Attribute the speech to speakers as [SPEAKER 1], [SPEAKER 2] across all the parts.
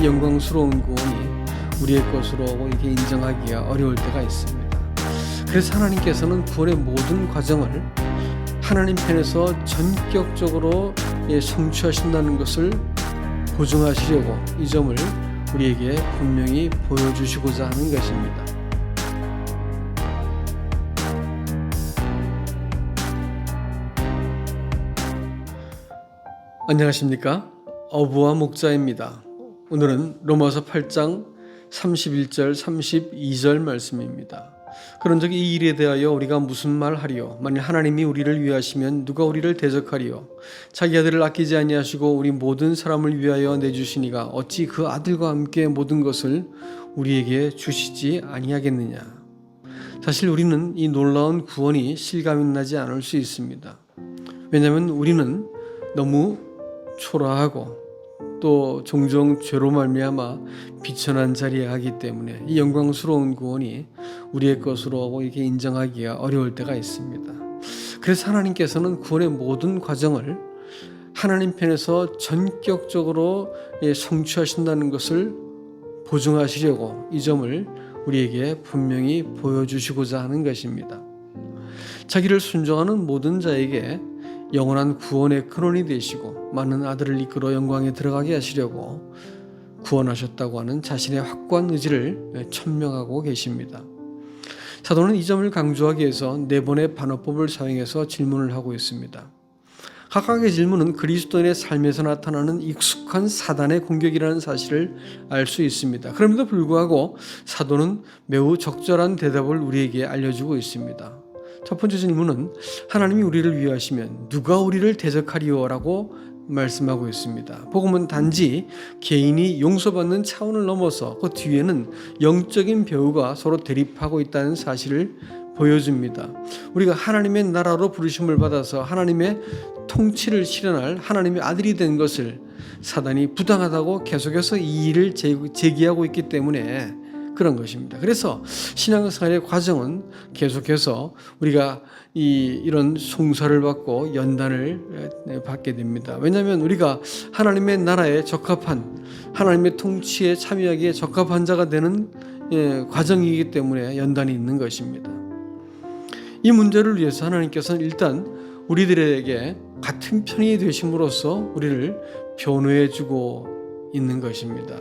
[SPEAKER 1] 이 영광스러운 구원이 우리의 것으로 이렇게 인정하기가 어려울 때가 있습니다. 그래서 하나님께서는 구원의 모든 과정을 하나님 편에서 전격적으로 예, 성취하신다는 것을 보증하시려고 이 점을 우리에게 분명히 보여주시고자 하는 것입니다. 안녕하십니까? 어부와 목자입니다. 오늘은 로마서 8장 31절 32절 말씀입니다. 그런 적이 이 일에 대하여 우리가 무슨 말 하리요? 만일 하나님이 우리를 위하시면 누가 우리를 대적하리요? 자기 아들을 아끼지 아니하시고 우리 모든 사람을 위하여 내주시니가 어찌 그 아들과 함께 모든 것을 우리에게 주시지 아니하겠느냐? 사실 우리는 이 놀라운 구원이 실감이 나지 않을 수 있습니다. 왜냐하면 우리는 너무 초라하고 또 종종 죄로 말미암아 비천한 자리에 하기 때문에 이 영광스러운 구원이 우리의 것으로 이렇게 인정하기가 어려울 때가 있습니다. 그래서 하나님께서는 구원의 모든 과정을 하나님 편에서 전격적으로 예, 성취하신다는 것을 보증하시려고 이 점을 우리에게 분명히 보여주시고자 하는 것입니다. 자기를 순종하는 모든 자에게 영원한 구원의 근원이 되시고 많은 아들을 이끌어 영광에 들어가게 하시려고 구원하셨다고 하는 자신의 확고한 의지를 천명하고 계십니다. 사도는 이 점을 강조하기 위해서 네 번의 반어법을 사용해서 질문을 하고 있습니다. 각각의 질문은 그리스도인의 삶에서 나타나는 익숙한 사단의 공격이라는 사실을 알 수 있습니다. 그럼에도 불구하고 사도는 매우 적절한 대답을 우리에게 알려주고 있습니다. 첫 번째 질문은 하나님이 우리를 위하시면 누가 우리를 대적하리요라고 말씀하고 있습니다. 복음은 단지 개인이 용서받는 차원을 넘어서 그 뒤에는 영적인 배우가 서로 대립하고 있다는 사실을 보여줍니다. 우리가 하나님의 나라로 부르심을 받아서 하나님의 통치를 실현할 하나님의 아들이 된 것을 사단이 부당하다고 계속해서 이 일을 제기하고 있기 때문에 그런 것입니다. 그래서 신앙생활의 과정은 계속해서 우리가 이 이런 송사를 받고 연단을 받게 됩니다. 왜냐하면 우리가 하나님의 나라에 적합한 하나님의 통치에 참여하기에 적합한 자가 되는 예, 과정이기 때문에 연단이 있는 것입니다. 이 문제를 위해서 하나님께서는 일단 우리들에게 같은 편이 되심으로써 우리를 변호해 주고 있는 것입니다.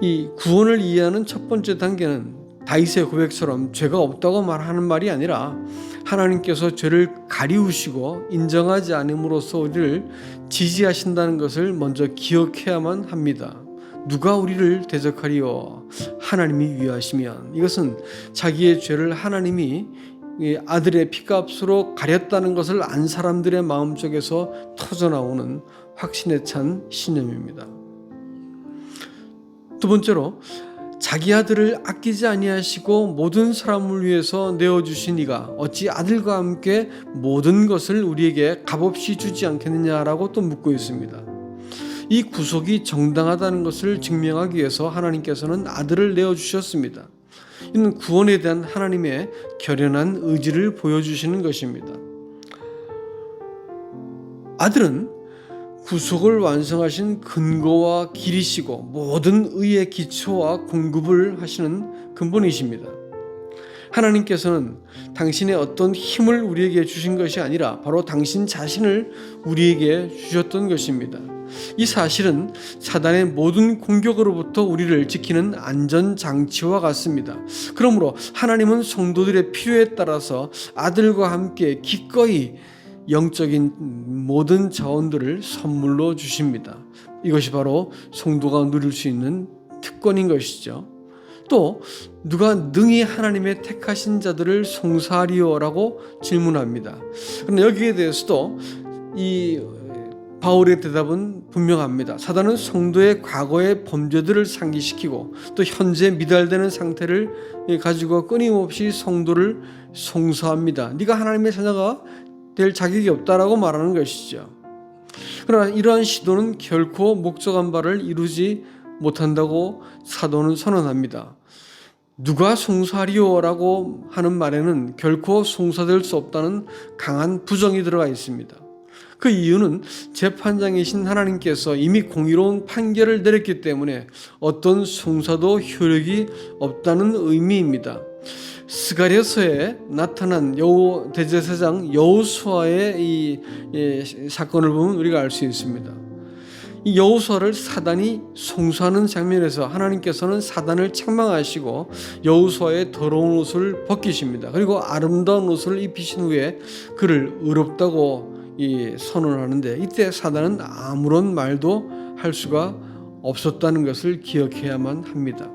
[SPEAKER 1] 이 구원을 이해하는 첫 번째 단계는 다윗의 고백처럼 죄가 없다고 말하는 말이 아니라 하나님께서 죄를 가리우시고 인정하지 않음으로써 우리를 지지하신다는 것을 먼저 기억해야만 합니다. 누가 우리를 대적하리요? 하나님이 위하시면 이것은 자기의 죄를 하나님이 아들의 피값으로 가렸다는 것을 안 사람들의 마음속에서 터져나오는 확신에 찬 신념입니다. 두 번째로 자기 아들을 아끼지 아니하시고 모든 사람을 위해서 내어 주신 이가 어찌 아들과 함께 모든 것을 우리에게 값없이 주지 않겠느냐라고 또 묻고 있습니다. 이 구속이 정당하다는 것을 증명하기 위해서 하나님께서는 아들을 내어 주셨습니다. 이는 구원에 대한 하나님의 결연한 의지를 보여주시는 것입니다. 아들은 구속을 완성하신 근거와 길이시고 모든 의의 기초와 공급을 하시는 근본이십니다. 하나님께서는 당신의 어떤 힘을 우리에게 주신 것이 아니라 바로 당신 자신을 우리에게 주셨던 것입니다. 이 사실은 사단의 모든 공격으로부터 우리를 지키는 안전 장치와 같습니다. 그러므로 하나님은 성도들의 필요에 따라서 아들과 함께 기꺼이 영적인 모든 자원들을 선물로 주십니다. 이것이 바로 성도가 누릴 수 있는 특권인 것이죠. 또 누가 능히 하나님의 택하신 자들을 송사하리요라고 질문합니다. 그런데 여기에 대해서도 이 바울의 대답은 분명합니다. 사단은 성도의 과거의 범죄들을 상기시키고 또 현재 미달되는 상태를 가지고 끊임없이 성도를 송사합니다. 네가 하나님의 자녀가 될 자격이 없다라고 말하는 것이죠. 그러나 이러한 시도는 결코 목적한 바를 이루지 못한다고 사도는 선언합니다. 누가 송사리오라고 하는 말에는 결코 송사될 수 없다는 강한 부정이 들어가 있습니다. 그 이유는 재판장이신 하나님께서 이미 공의로운 판결을 내렸기 때문에 어떤 송사도 효력이 없다는 의미입니다. 스가랴서에 나타난 여호 대제사장 여호수아의 이, 이 사건을 보면 우리가 알 수 있습니다. 이 여호수아를 사단이 송수하는 장면에서 하나님께서는 사단을 책망하시고 여호수아의 더러운 옷을 벗기십니다. 그리고 아름다운 옷을 입히신 후에 그를 의롭다고 이 선언하는데 이때 사단은 아무런 말도 할 수가 없었다는 것을 기억해야만 합니다.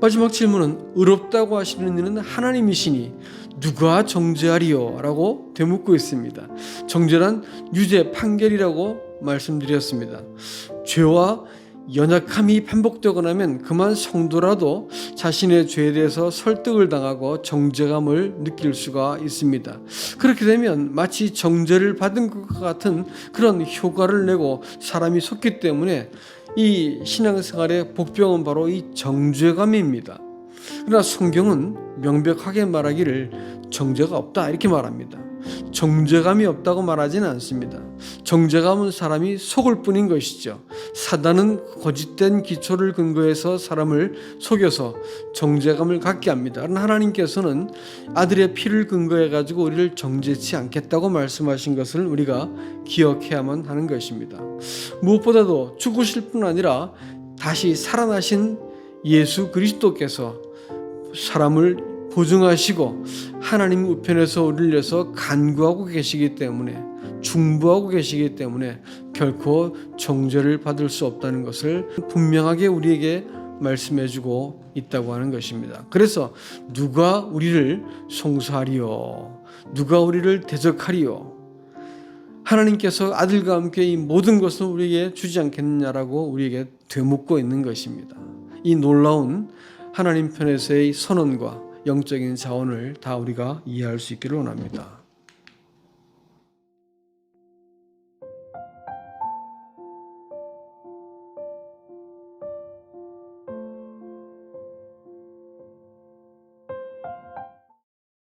[SPEAKER 1] 마지막 질문은 의롭다고 하시는 이는 하나님이시니 누가 정죄하리요? 라고 되묻고 있습니다. 정죄란 유죄 판결이라고 말씀드렸습니다. 죄와 연약함이 반복되거나 하면 그만 성도라도 자신의 죄에 대해서 설득을 당하고 정죄감을 느낄 수가 있습니다. 그렇게 되면 마치 정죄를 받은 것 같은 그런 효과를 내고 사람이 속기 때문에 이 신앙생활의 복병은 바로 이 정죄감입니다. 그러나 성경은 명백하게 말하기를 정죄가 없다 이렇게 말합니다. 정죄감이 없다고 말하지는 않습니다. 정죄감은 사람이 속을 뿐인 것이죠. 사단은 거짓된 기초를 근거해서 사람을 속여서 정죄감을 갖게 합니다. 하나님께서는 아들의 피를 근거해 가지고 우리를 정죄치 않겠다고 말씀하신 것을 우리가 기억해야만 하는 것입니다. 무엇보다도 죽으실 뿐 아니라 다시 살아나신 예수 그리스도께서 사람을 보증하시고 하나님 우편에서 우리를 위해서 간구하고 계시기 때문에 중보하고 계시기 때문에 결코 정죄를 받을 수 없다는 것을 분명하게 우리에게 말씀해 주고 있다고 하는 것입니다. 그래서 누가 우리를 송사하리요? 누가 우리를 대적하리요? 하나님께서 아들과 함께 이 모든 것을 우리에게 주지 않겠느냐라고 우리에게 되묻고 있는 것입니다. 이 놀라운 하나님 편에서의 선언과 영적인 자원을 다 우리가 이해할 수 있기를 원합니다.